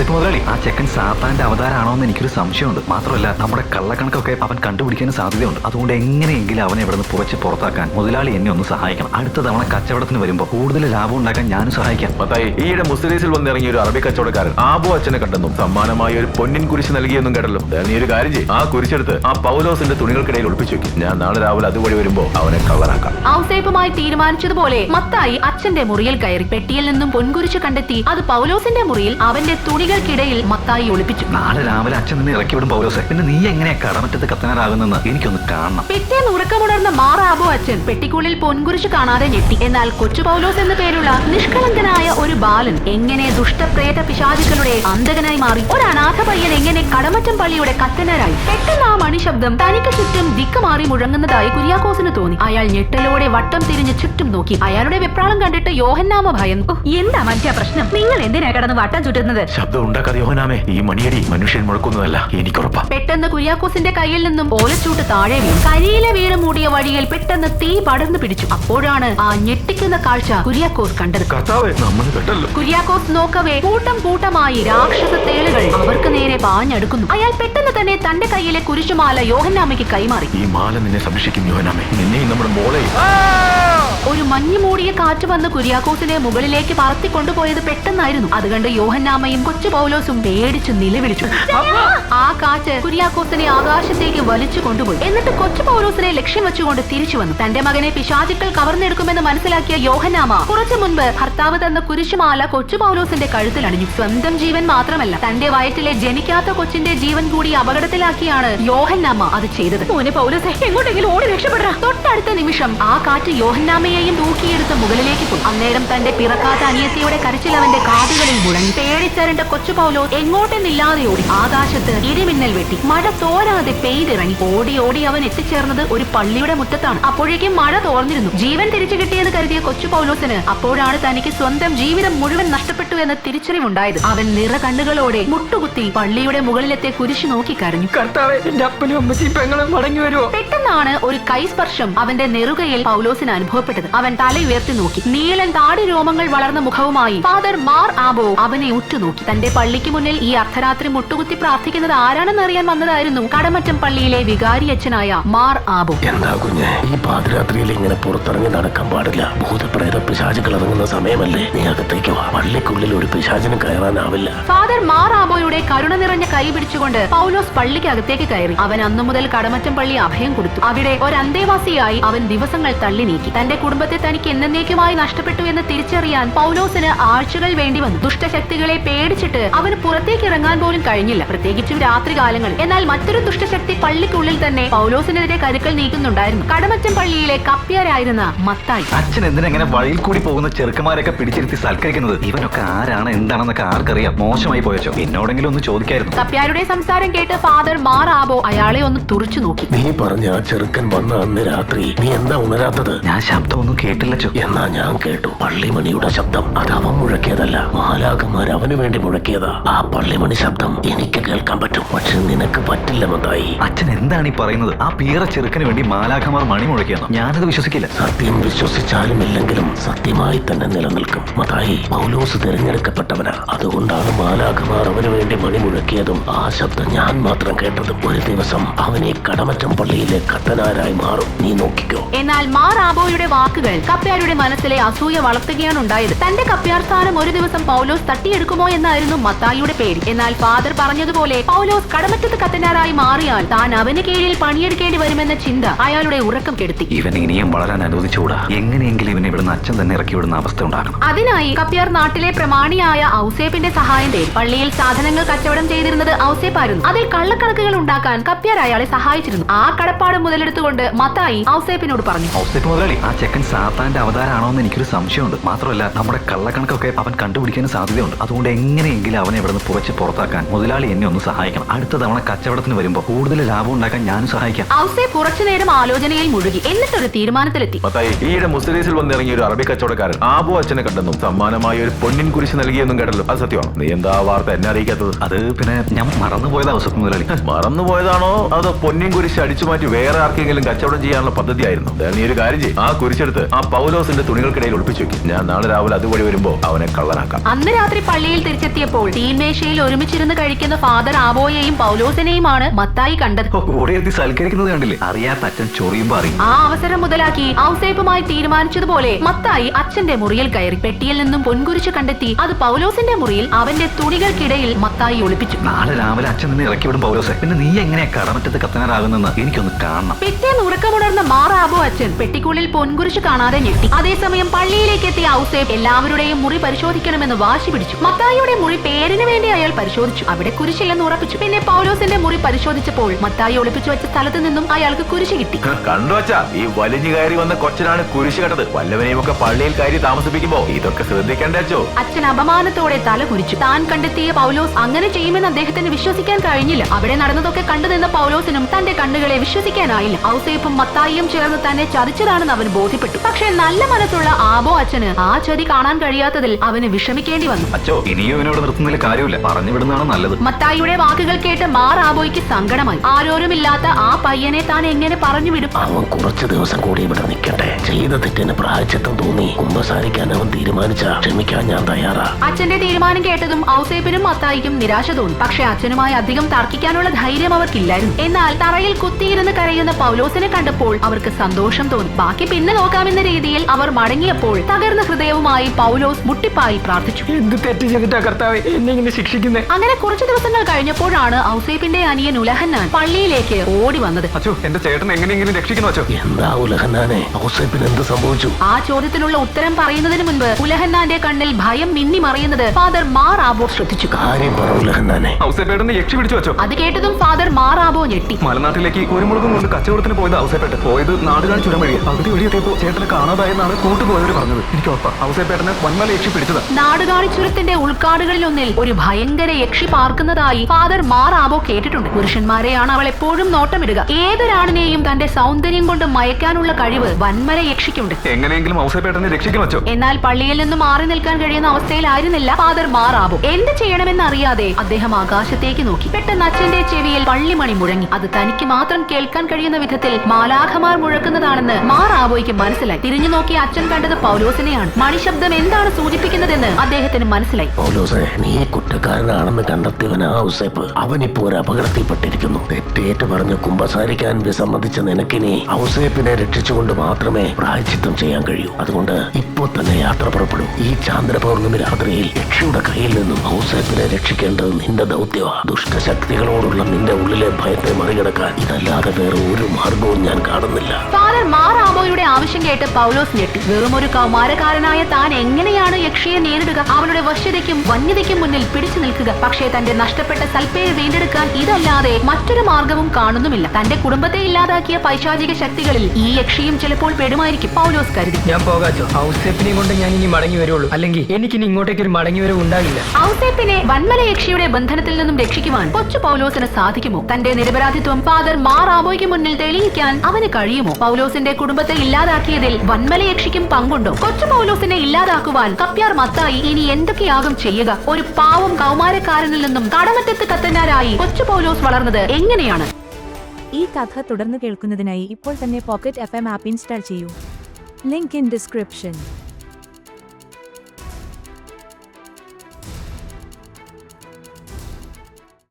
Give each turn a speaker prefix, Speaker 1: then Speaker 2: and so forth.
Speaker 1: ഔസേപ്പ് മുതലാളി. ആ ചെക്കൻ സാത്താന്റെ അവതാരാണോ എന്ന് എനിക്കൊരു സംശയമുണ്ട്. മാത്രമല്ല നമ്മുടെ കള്ളക്കണക്കൊക്കെ അവൻ കണ്ടുപിടിക്കാൻ സാധ്യതയുണ്ട്. അതുകൊണ്ട് എങ്ങനെയെങ്കിലും അവനെ ഇവിടെ നിന്ന് പുറച്ച് പുറത്താക്കാൻ മുതലാളി എന്നെ ഒന്ന് സഹായിക്കണം. അടുത്ത തവണ കച്ചവടത്തിന് വരുമ്പോൾ കൂടുതൽ ലാഭം ഉണ്ടാക്കാൻ ഞാനും സഹായിക്കാം.
Speaker 2: മത്തായി ഈയിടെ മുസ്ലിസിൽ വന്നിറങ്ങിയ ഒരു അറബി കച്ചവടക്കാരൻ ആബു അച്ഛനെ കണ്ടെന്നും സമ്മാനമായി ഒരു പൊന്നിൻ കുരിശ് നൽകിയെന്നും കേട്ടല്ലോ. നീ ഒരു കാര്യം ചെയ്യും. ആ കുരിശെടുത്ത് ആ പൗലോസിന്റെ തുണികൾക്കിടയിൽ ഒളിപ്പിച്ചു വെക്കും. ഞാൻ നാളെ രാവിലെ അതുവഴി വരുമ്പോ അവനെ കവറാക്കാം
Speaker 3: ഔസേപ്പുമായി തീരുമാനിച്ചതുപോലെ മത്തായി അച്ഛന്റെ മുറിയിൽ കയറി പെട്ടിയിൽ നിന്നും പൊൻകുരിശ് കണ്ടെത്തി അത് പൗലോസിന്റെ മുറിയിൽ അവന്റെ തുണികൾക്കിടയിൽ മത്തായി ഒളിപ്പിച്ചു.
Speaker 1: നാളെ രാവിലെ അച്ഛൻ നിന്നെ ഇറക്കി വിടും പൗലോസെ. പിന്നെ നീ എങ്ങനെയാ കടമറ്റത്ത് കത്തനാറാകുന്നെന്ന് എനിക്കൊന്ന് കാണണം.
Speaker 3: പിറ്റേന്ന് ഉറക്കമുണർന്ന മാറാബോ അച്ഛൻ? പെട്ടിക്കുള്ളിൽ പൊൻകുരിശ് കാണാതെ ഞെട്ടി. എന്നാൽ കൊച്ചു പൗലോസ് എന്ന പേരുള്ള നിഷ്കളങ്കനായ ഒരു ബാലൻ എങ്ങനെ ദുഷ്ടപ്രേത പിശാചികളുടെ അന്തകനായി മാറി? ഒരു അനാഥ പയ്യൻ എങ്ങനെ കടമറ്റം പള്ളിയുടെ കത്തനരായി? പെട്ടെന്ന് ആ മണിശബ്ദം തനിക്ക് ചുറ്റും ദിക്കുമാറി മുഴങ്ങുന്നതായി കുര്യാക്കോസിന് തോന്നി. അയാൾ ഞെട്ടലോടെ വട്ടം തിരിഞ്ഞ് ചുറ്റും നോക്കി. അയാളുടെ വെപ്രാളം കണ്ടിട്ട് യോഹന്നാമ ഭയന്നു എന്താ മറ്റാ പ്രശ്നം? നിങ്ങൾ എന്തിനാ കടന്ന് വട്ടം ചുറ്റുന്നത്?
Speaker 2: ശബ്ദം ഉണ്ടാക്കാതെ യോഹനാമേ ഈ മണിയടി മനുഷ്യൻ മുഴക്കുന്നതല്ല. എനിക്കുറപ്പാ.
Speaker 3: പെട്ടെന്ന് കുര്യാക്കോസിന്റെ കയ്യിൽ നിന്നും ഓലച്ചൂട്ട് താഴെ വീണു. കരിയില വീണ് മൂടിയ വഴിയിൽ പെട്ടെന്ന് തീ പടർന്നു പിടിച്ചു. അപ്പോഴാണ് ആ ഞെട്ടിക്കുന്ന കാഴ്ച കുര്യാക്കോസ് കണ്ടത്. കുര്യാക്കോസ് നോക്കവേ കൂട്ടം കൂട്ടമായി രാക്ഷസ തേളുകൾ അവർക്ക് നേരെ പാഞ്ഞടുക്കുന്നു. അയാൾ പെട്ടെന്ന് തന്നെ തന്റെ കയ്യിലെ കുരിശുമാല യോഹന്നാമയ്ക്ക് കൈമാറി.
Speaker 2: ഈ മാല നിന്നെ സംരക്ഷിക്കും യോഹനാമേ നിന്നെയും നമ്മുടെ മോളെ
Speaker 3: ഒരു മഞ്ഞു മൂടിയ കാറ്റ് വന്ന് കുര്യാക്കോസിനെ മുകളിലേക്ക് പറത്തി കൊണ്ടുപോയത് പെട്ടെന്നായിരുന്നു. അത് കണ്ട് യോഹന്നാമയും കൊച്ചു പൗലോസും പേടിച്ചു നിലവിളിച്ചു. ആ കാറ്റ് കുര്യാക്കോസിനെ ആകാശത്തേക്ക് വലിച്ചു കൊണ്ടുപോയി. എന്നിട്ട് കൊച്ചു പൗലോസിനെ ലക്ഷ്യം വെച്ചുകൊണ്ട് തിരിച്ചു വന്നു. തന്റെ മകനെ പിശാചുക്കൾ കവർന്നെടുക്കുമെന്ന് മനസ്സിലാക്കിയ യോഹന്നാമ കുറച്ചു മുൻപ് ഭർത്താവ് തന്ന കുരിശുമാല കൊച്ചു പൗലോസിന്റെ കഴുത്തിൽ അണിഞ്ഞു സ്വന്തം ജീവൻ മാത്രമല്ല തന്റെ വയറ്റിലെ ജനിക്കാത്ത കൊച്ചിന്റെ ജീവൻ കൂടി അപകടത്തിലാക്കിയാണ് യോഹന്നാമ അത് ചെയ്തത്. മോനെ പൗലോസെ എങ്ങോട്ടെങ്കിലും ഓടി രക്ഷപ്പെടാ തൊട്ടടുത്ത നിമിഷം ആ കാറ്റ് യോഹന്നാമയെയും തൂക്കിയെടുത്ത് മുകളിലേക്ക് പോയി അന്നേരം തന്റെ പിറക്കാത്ത അനിയത്തിയുടെ കരച്ചിൽ അവന്റെ കാതുകളിൽ മുഴങ്ങി. പേടിച്ചരണ്ട കൊച്ചു പൗലോ എങ്ങോട്ടെന്നില്ലാതെ ഓടി ആകാശത്ത് ഇടിമിന്നൽ വെട്ടി. മഴ തോരാതെ പെയ്തിറങ്ങി. ഓടി ഓടി അവൻ എത്തിച്ചേർന്നത് ഒരു പള്ളിയുടെ മുറ്റത്താണ്. അപ്പോഴേക്കും മഴ തോർന്നിരുന്നു. ജീവൻ തിരിച്ചു കിട്ടിയെന്ന് കരുതിയ കൊച്ചു പൗലോസിന് അപ്പോഴാണ് തനിക്ക് സ്വന്തം ജീവിതം മുഴുവൻ നഷ്ടപ്പെട്ടു എന്ന തിരിച്ചറിവുണ്ടായത്. അവൻ നിറ കണ്ണുകളോടെ മുട്ടുകുത്തി പള്ളിയുടെ മുകളിലത്തെ കുരിശു നോക്കി കരഞ്ഞു.
Speaker 4: കർത്താവെ എന്റെ അപ്പനും അമ്മച്ചിയും പെങ്ങളും മടങ്ങി വരുമോ
Speaker 3: പെട്ടെന്നാണ് ഒരു കൈസ്പർശം അവന്റെ നെറുകയിൽ പൗലോസിന് അനുഭവപ്പെട്ടത്. അവൻ തല ഉയർത്തി നോക്കി. നീലൻ താടി രോമങ്ങൾ വളർന്ന മുഖവുമായി ഫാദർ മാർ ആബോ അവനെ ഉറ്റുനോക്കി. തന്റെ പള്ളിക്ക് മുന്നിൽ ഈ അർദ്ധരാത്രി മുട്ടുകുത്തി പ്രാർത്ഥിക്കുന്നത് ആരാണെന്ന് അറിയാൻ വന്നതായിരുന്നു കടമറ്റം പള്ളിയിലെ വികാരി അച്ഛനായ മാർ ആബോ.
Speaker 5: എന്താ കുഞ്ഞെ ഈ പാതിരാത്രിയിൽ ഇങ്ങനെ പുറത്തിറങ്ങി നടക്കാൻ പാടില്ല. ഭൂതപ്രേത പിശാചുകൾ ഇറങ്ങുന്ന സമയമല്ലേ? നീ അകത്തേക്ക് വാ. പള്ളിക്കുള്ളിൽ ഒരു പിശാചിന് കയറാനാവില്ല.
Speaker 3: ഫാദർ മാറാബോയുടെ കരുണ നിറഞ്ഞ കൈ പിടിച്ചുകൊണ്ട് പൗലോസ് പള്ളിക്കകത്തേക്ക് കയറി. അവൻ അന്നു മുതൽ കടമറ്റം പള്ളി അഭയം കൊടുത്തു. അവിടെ ഒരു അന്തേവാസിയായി അവൻ ദിവസങ്ങൾ തള്ളി നീക്കി. തന്റെ കുടുംബത്തെ തനിക്ക് എന്നേക്കുമായി നഷ്ടപ്പെട്ടു എന്ന് തിരിച്ചറിയാൻ പൗലോസിന് ആഴ്ചകൾ വേണ്ടി വന്നു. ദുഷ്ടശക്തികളെ പേടിച്ചിട്ട് അവന് പുറത്തേക്ക് ഇറങ്ങാൻ പോലും കഴിഞ്ഞില്ല. പ്രത്യേകിച്ചും രാത്രികാലങ്ങളിൽ എന്നാൽ മറ്റൊരു ദുഷ്ടശക്തി പള്ളിക്കുള്ളിൽ തന്നെ പൗലോസിനെതിരെ കരുക്കൾ നീക്കുന്നുണ്ടായിരുന്നു. കടമറ്റം പള്ളിയിലെ കപ്പ്യാരായിരുന്ന മത്തായി.
Speaker 1: അച്ഛൻ എന്തിനെങ്ങനെ വഴിയിൽ കൂടി പോകുന്ന ചെറുക്കന്മാരൊക്കെ പിടിച്ചിരുത്തി സൽക്കരിക്കുന്നത്? ഇവനൊക്കെ ആരാണ് എന്താണെന്നൊക്കെ ആർക്കറിയാം. മോശമായി പോയച്ചോ എന്നോടെങ്കിലും ഒന്ന് ചോദിക്കായിരുന്നു.
Speaker 3: കപ്പ്യാരുടെ സംസാരം കേട്ട് ഫാദർ മാറാവോ? ആബോ അയാളെ ഒന്ന് തുറച്ചു നോക്കി.
Speaker 5: നീ പറഞ്ഞ ആ ചെറുക്കൻ വന്ന അന്ന് രാത്രി നീ എന്താ ഉണരാത്തത്?
Speaker 1: ഞാൻ ശബ്ദമൊന്നും കേട്ടില്ലച്ചോ
Speaker 5: എന്നാ ഞാൻ കേട്ടു. പള്ളിമണിയുടെ ശബ്ദം. അത് അവൻ മുഴക്കിയതല്ല. മാലാകന്മാർ അവന് വേണ്ടി മുഴക്കിയതാ. ആ പള്ളിമണി ശബ്ദം എനിക്ക് കേൾക്കാൻ പറ്റും. പക്ഷെ നിനക്ക് പറ്റില്ല മതായി
Speaker 1: അച്ഛൻ എന്താണ് ഈ പറയുന്നത്? ആ പീറ ചെറുക്കന് വേണ്ടി മാലാഖമാർ മണി മുഴക്കിയെന്നോ? ഞാനത് വിശ്വസിക്കില്ല.
Speaker 5: സത്യം വിശ്വസിച്ചാലും ഇല്ലെങ്കിലും സത്യമായി തന്നെ നിലനിൽക്കും. മതായി പൗലോസ് തിരഞ്ഞെടുക്കപ്പെട്ടവനാ അതുകൊണ്ടാണ് മാലാഖമാർ അവന് വേണ്ടി മണി മുഴക്കിയതും ആ ശബ്ദം ഞാൻ മാത്രം കേട്ടതും ഒരു ദിവസം അവനെ കടമറ്റം പള്ളിയിലെ കത്തനാരായി മാറും. നീ നോക്കിക്കോ.
Speaker 3: എന്നാൽ മാർ ആബോയുടെ വാക്കുകൾ കപ്പ്യാരുടെ മനസ്സിലെ അസൂയ വളർത്തുകയാണ് ഉണ്ടായത്. തന്റെ കപ്പ്യാർ സ്ഥാനം ഒരു ദിവസം പൗലോസ് തട്ടിയെടുക്കുമോ എന്നായിരുന്നു മത്തായിയുടെ പേടി എന്നാൽ ഫാദർ പറഞ്ഞതുപോലെ പൗലോസ് കടമറ്റത്ത് കത്തനാരായി മാറിയാൽ താൻ അവന് കീഴിൽ പണിയെടുക്കേണ്ടി വരുമെന്ന ചിന്ത അയാളുടെ ഉറക്കം കെടുത്തി.
Speaker 1: ഇവൻ ഇനിയും വളരാൻ അനുവദിച്ചുകൂടാ? എങ്ങനെയെങ്കിലും ഇവനെ ഇവിടുന്ന് അച്ഛൻ തന്നെ ഇറക്കി വിടുന്ന അവസ്ഥ ഉണ്ടാകണം.
Speaker 3: അതിനായി കപ്പ്യാർ നാട്ടിലെ പ്രമാണിയായ ഔസേപ്പിന്റെ സഹായം തേടി പള്ളിയിൽ സാധനങ്ങൾ കച്ചവടം ചെയ്തിരുന്നത് ഔസേപ്പായിരുന്നു അതിൽ കള്ളക്കണക്കുകൾ ഉണ്ടാക്കാൻ കപ്പ്യാർ അയാളെ സഹായിച്ചിരുന്നു. ആ കടപ്പാട് മുതലെടുത്തുകൊണ്ട് മത്തായി ഔസേപ്പിനോട് പറഞ്ഞു.
Speaker 1: ഔസേപ്പ് മുതലാളി ആ ചെക്കൻ സാത്താന്റെ അവതാരാണോ എന്ന് എനിക്കൊരു സംശയമുണ്ട്. മാത്രമല്ല നമ്മുടെ കള്ളക്കണക്കൊക്കെ അവൻ കണ്ടുപിടിക്കാൻ സാധ്യതയുണ്ട്. അതുകൊണ്ട് എങ്ങനെയെങ്കിലും അവനെ ഇവിടുന്ന് പുറച്ച് പുറത്താക്കാൻ മുതലാളി എന്നെ ഒന്ന് സഹായിക്കണം. അടുത്ത തവണ കച്ചവടത്തിന് വരുമ്പോൾ കൂടുതൽ ലാഭം ഉണ്ടാക്കാൻ ഞാനും സഹായിക്കാം.
Speaker 3: ഔസേപ്പ് കുറച്ചുനേരം ആലോചനയിൽ മുഴുകി. എന്നിട്ടൊരു തീരുമാനത്തിലെത്തി.
Speaker 2: മത്തായി ഈയിടെ മുസ്ലിസിൽ വന്നിറങ്ങിയ ഒരു അറബി കച്ചവടക്കാരൻ ആബു അച്ഛനെ കണ്ടെന്നും സമ്മാനമായ ഒരു പൊന്നിൻ കുരിശ് നൽകിയെന്നും കേട്ടല്ലോ. അത് സത്യമാണ്? നീ എന്താ വാർത്ത എന്നെ അറിയിക്കാത്തത്?
Speaker 1: അത് പിന്നെ ഞാൻ മറന്നുപോയതാ ഔസേപ്പ് മുതലാളി.
Speaker 2: മറന്നുപോയതാണോ? അത് പൊന്നിൻ കുരിശ് അടിച്ചു മാറ്റി വേറെ ആർക്കെങ്കിലും കച്ചവടം ചെയ്യാനുള്ള പദ്ധതി പദ്ധതിയായിരുന്നു നീ ഒരു കാര്യം ചെയ്യും. ആ കുരിശെടുത്ത് ആ പൗലോസിന്റെ തുണികൾക്കിടയിൽ ഒളിപ്പിച്ചു വെക്കും. ഞാൻ നാളെ രാവിലെ അതുവഴി വരുമ്പോ അവനെ കള്ളനാക്കാം.
Speaker 3: അന്ന് രാത്രി പള്ളിയിൽ തിരിച്ചെത്തിയപ്പോൾ തീൻമേശയിൽ ഒരുമിച്ചിരുന്ന് കഴിക്കുന്ന ഫാദർ ആബോയെയും പൗലോസിനെയുമാണ് മത്തായി കണ്ടത്.
Speaker 1: കൂടെ എത്തി സൽക്കരിക്കുന്നത് കണ്ടില്ലേ? അറിയാത്ത അച്ഛൻ ചൊറിയുമ്പോ അറിയും
Speaker 3: ആ അവസരം മുതലാക്കി ഔസേപ്പുമായി തീരുമാനിച്ചതുപോലെ മത്തായി അച്ഛന്റെ മുറിയിൽ കയറി. പെട്ടിയിൽ നിന്നും പൊൻകുരിശ് കണ്ടെത്തി അത് പൗലോസിന്റെ മുറിയിൽ അവന്റെ തുണികൾക്കിടയിൽ മത്തായി ഒളിപ്പിച്ചു.
Speaker 1: നാളെ രാവിലെ അച്ഛൻ നിന്നെ ഇറക്കി വിടും പൗലോസ്. പിന്നെ നീ എങ്ങനെയാ കടമറ്റത്ത് കത്തനാരാകുന്നെന്ന് എനിക്കൊന്ന് കാണണം.
Speaker 3: പിറ്റേന്ന് ഉറക്കമുണർന്ന മാറാബോ അച്ഛൻ പെട്ടിക്കുള്ളിൽ പൊൻകുരിശ് കാണാതെ ഞെട്ടി. അതേസമയം പള്ളിയിലേക്ക് എത്തിയ ഔസേബ് എല്ലാവരുടെയും മുറി പരിശോധിക്കണമെന്ന് വാശി പിടിച്ചു. മത്തായിയുടെ മുറി പേരിന് വേണ്ടി അയാൾ പരിശോധിച്ചു. അവിടെ കുരിശില്ലെന്ന് ഉറപ്പിച്ചു. പിന്നെ പൗലോസിന്റെ മുറി പരിശോധിച്ചപ്പോൾ മത്തായി ഒളിപ്പിച്ചു വെച്ച സ്ഥലത്ത് നിന്നും അയാൾക്ക് കുരിശ് കിട്ടി.
Speaker 2: കണ്ടു വച്ചാ ഈ വലിഞ്ഞു കയറി വന്ന കൊച്ചനാണ് കുരിശ് കണ്ടത് വല്ലവനെയും ഒക്കെ പള്ളിയിൽ കയറി താമസിപ്പിക്കുമ്പോ ഇതൊക്കെ ശ്രദ്ധിക്കേണ്ട അച്ചോ
Speaker 3: അച്ഛൻ അപമാനത്തോടെ തല കുരിച്ചു താൻ കണ്ടെത്തിയ പൗലോസ് അങ്ങനെ ചെയ്യുമെന്ന് അദ്ദേഹത്തിന് വിശ്വസിക്കാൻ കഴിഞ്ഞില്ല. അവിടെ നടന്നതൊക്കെ കണ്ടു നിന്ന പൗലോസിനും തന്റെ കണ്ണുകളെ വിശ്വസിക്കാനായില്ല. ഔസേപ്പും മത്തായിയും ചേർന്ന് തന്നെ ചതിച്ചതാണെന്ന് അവൻ ബോധ്യപ്പെട്ടു. പക്ഷേ നല്ല മനസ്സുള്ള ആബോ അച്ഛന് ആ ചതി കാണാൻ കഴിയാത്തതിൽ അവന് വിഷമിക്കേണ്ടി വന്നു.
Speaker 1: അച്ഛോ ഇനിയും ഇവനോട് നിർത്തുന്നതിൽ കാര്യമില്ല. പറഞ്ഞു വിടുന്നതാണ് നല്ലത്.
Speaker 3: മത്തായിയുടെ വാക്കുകൾ കേട്ട് മാർ ആബോയ്ക്ക് സങ്കടമായി. ആരോരുമില്ലാത്ത ആ പയ്യനെ താൻ എങ്ങനെ പറഞ്ഞു വിടും?
Speaker 5: അവൻ കുറച്ച് ദിവസം കൂടി ഇവിടെ നിൽക്കട്ടെ. ചെയ്ത തെറ്റിന് പ്രായച്ചത്വം തോന്നി. കുമ്പസാരിക്കാൻ അവൻ തീരുമാനിച്ച ക്ഷമിക്കാൻ ഞാൻ തയ്യാറാ.
Speaker 3: അച്ഛന്റെ തീരുമാനം കേട്ടതും ഔസേപ്പിനും മത്തായിക്കും നിരാശ തോന്നി പക്ഷെ അച്ഛനുമായി അധികം തർക്കിക്കാനുള്ള ധൈര്യം അവർക്കില്ലായിരുന്നു. എന്നാൽ തറയിൽ കുത്തിയിരുന്ന് കരയുന്ന പൗലോസിനെ കണ്ടപ്പോൾ അവർക്ക് സന്തോഷം തോന്നി. ബാക്കി പിന്നെ നോക്കാമെന്ന രീതിയിൽ അവർ മടങ്ങിയപ്പോൾ തകർന്ന ഹൃദയവുമായി പൗലോസ് മുട്ടിപ്പായി പ്രാർത്ഥിച്ചു.
Speaker 4: എന്ത് തെറ്റ് ചെയ്തിട്ടാ കർത്താവ് എന്നെ ഇങ്ങനെ
Speaker 3: അങ്ങനെ കുറച്ചു ദിവസങ്ങൾ കഴിഞ്ഞപ്പോഴാണ് ഔസേപ്പിന്റെ അനിയൻ ഉലഹന്നാൻ പള്ളിയിലേക്ക് ഓടി വന്നത്.
Speaker 1: അച്ഛോ എന്റെ ചേട്ടൻ എങ്ങനെയെങ്കിലും രക്ഷിക്കണം അച്ഛോ?
Speaker 5: എന്താ ഉലഹന്നാനെ? ഔസേപ്പിന് എന്ത് സംഭവിച്ചു?
Speaker 3: ആ ചോദ്യത്തിനുള്ള ഉത്തരം പറയുന്നതിന് മുൻപ് ഉലഹന്നാന്റെ കണ്ണിൽ ഭയം മിന്നി മറിയുന്നത് ഫാദർ മാർ ആബോ ശ്രദ്ധിച്ചു
Speaker 1: യക്ഷി പിടിച്ചു വെച്ചോ?
Speaker 3: അത് കേട്ടതും ഫാദർ മാർ ആബോ ഞെട്ടി.
Speaker 1: മലനാട്ടിലേക്ക് കുരുമുളകും കൊണ്ട് കച്ചവടത്തിന് പോയത് ഔസേപ്പേട്ട് പോയത് നാടുകാണി ചുരം വഴി പകുതി വഴിയെത്തിയപ്പോ ചേട്ടനെ കാണാതായെന്നാണ് കൂട്ടുപോയവർ പറഞ്ഞത്. എനിക്ക് ഉറപ്പാ. ഔസേപ്പേട്ടനെ വന്മല യക്ഷി പിടിച്ചത്.
Speaker 3: നാടുകാണി ചുരത്തിന്റെ ഉൾക്കാടുകളിലൊന്നിൽ ഒരു ഭയങ്കര യക്ഷി പാർക്കുന്നതായി ഫാദർ മാർ ആബോ കേട്ടിട്ടുണ്ട്. പുരുഷന്മാരെയാണ് അവൾ എപ്പോഴും നോട്ടമിടുക. ഏതൊരാണിനെയും തന്റെ സൗന്ദര്യം കൊണ്ട് മയക്കാനുള്ള കഴിവ് വന്മല യക്ഷിക്കുണ്ട്.
Speaker 1: എങ്ങനെയെങ്കിലും ഔസേപ്പേട്ടനെ രക്ഷിക്കണം അച്ഛോ
Speaker 3: എന്നാൽ പള്ളിയിൽ നിന്ന് മാറി നിൽക്കാൻ കഴിയുന്ന അവസ്ഥയിലായിരുന്നില്ല. ഫാദർ മാറാബു എന്ത് ചെയ്യണമെന്ന് അറിയാതെ അദ്ദേഹം ആകാശത്തേക്ക് നോക്കി. പെട്ടെന്ന് അച്ഛന്റെ ചെവിയിൽ പള്ളിമണി മുഴങ്ങി. അത് തനിക്ക് മാത്രം കേൾക്കാൻ കഴിയുന്ന വിധത്തിൽ മാലാഖമാർ മുഴക്കുന്നതാണെന്ന് മാറാബോയ്ക്ക് മനസ്സിലായി. തിരിഞ്ഞു നോക്കി അച്ഛൻ കണ്ടത് പൗലോസിനെയാണ്. മണിശബ്ദം എന്താണ് സൂചിപ്പിക്കുന്നതെന്ന് അദ്ദേഹത്തിന് മനസ്സിലായി.
Speaker 5: പൗലോസെ നീ കുറ്റക്കാരനാണെന്ന് കണ്ടെത്തിയവൻ ഔസേപ്പ്. അവനിപ്പോ ഒരു അപകടത്തിൽപ്പെട്ടിരിക്കുന്നു. തെറ്റേറ്റ് പറഞ്ഞ് കുമ്പസാരിക്കാൻ വിസമ്മതിച്ച നിനക്കിനി ഔസേപ്പിനെ രക്ഷിച്ചുകൊണ്ട് മാത്രമേ പ്രായച്ചിത്തം ചെയ്യാൻ കഴിയൂ. അതുകൊണ്ട് ഇപ്പോ തന്നെ യാത്ര പുറപ്പെടൂ. ഈ ചാന്ദ്ര പൗർണമി രാത്രിയിൽ യക്ഷിയുടെ കയ്യിൽ നിന്നും ഔസേപ്പിനെ രക്ഷിക്കേണ്ടത് നിന്റെ ദൗത്യമാണ്. ദുഷ്ടശക്തികളോടുള്ള നിന്റെ ഉള്ളിലെ ഭയത്തെ മറികടക്കാൻ ഇതല്ലാതെ വേറെ ഒരു മാർഗവും ഞാൻ കാണുന്നില്ല.
Speaker 3: ഫാദർ മാറാബോയുടെ ആവശ്യം കേട്ട് പൗലോസ് ഞെട്ടി. വെറും ഒരു കൗമാരക്കാരനായ താൻ എങ്ങനെയാണ് യക്ഷിയെ നേരിടുക? അവളുടെ വശ്യതയ്ക്കും വന്യതയ്ക്കും മുന്നിൽ പിടിച്ചു നിൽക്കുക. പക്ഷേ തന്റെ നഷ്ടപ്പെട്ട സൽപ്പേര് വീണ്ടെടുക്കാൻ ഇതല്ലാതെ മറ്റൊരു മാർഗവും കാണുന്നുമില്ല. തന്റെ കുടുംബത്തെ ഇല്ലാതാക്കിയ പൈശാചിക ശക്തികളിൽ ഈ യക്ഷിയും ചിലപ്പോൾ പെടുമായിരിക്കും. പൗലോസ് കരുതി.
Speaker 4: ഞാൻ പോകാച്ചോ ഹൗസ് കൊണ്ട് ഞാൻ ഇനി മടങ്ങി വരുള്ളൂ അല്ലെങ്കിൽ എനിക്കിനി ഇങ്ങോട്ടേക്ക് ഒരു മടങ്ങി വരവ് ഉണ്ടാകില്ല.
Speaker 3: ഔസേപ്പിനെ വന്മല യക്ഷിയുടെ ബന്ധനത്തിൽ നിന്നും രക്ഷിക്കുവാൻ കൊച്ചു പൗലോസിന് സാധിക്കുമോ? തന്റെ നിരപരാധിത്വം ഫാദർ മാറാബോയ്ക്ക് മുന്നിൽ തെളിയിക്കാൻ അവന് കഴിയുമോ? പൗലോസിന്റെ കുടുംബത്തെ ഇല്ലാതാക്കിയതിൽ വന്മല യക്ഷിക്കും പങ്കുണ്ടോ? കൊച്ചു പൗലോസിനെ ഇല്ലാതാക്കുവാൻ കപ്യാർ മത്തായി ഇനി എന്തൊക്കെയാകും ചെയ്യുക? ഒരു പാവം കൗമാരക്കാരനിൽ നിന്നും കടമറ്റത്ത് കത്തനാരായി കൊച്ചു പൗലോസ് വളർന്നത് എങ്ങനെയാണ്?
Speaker 6: ഈ കഥ തുടർന്ന് കേൾക്കുന്നതിനായി ഇപ്പോൾ തന്നെ pocket F M app install ചെയ്യൂ. Link in description.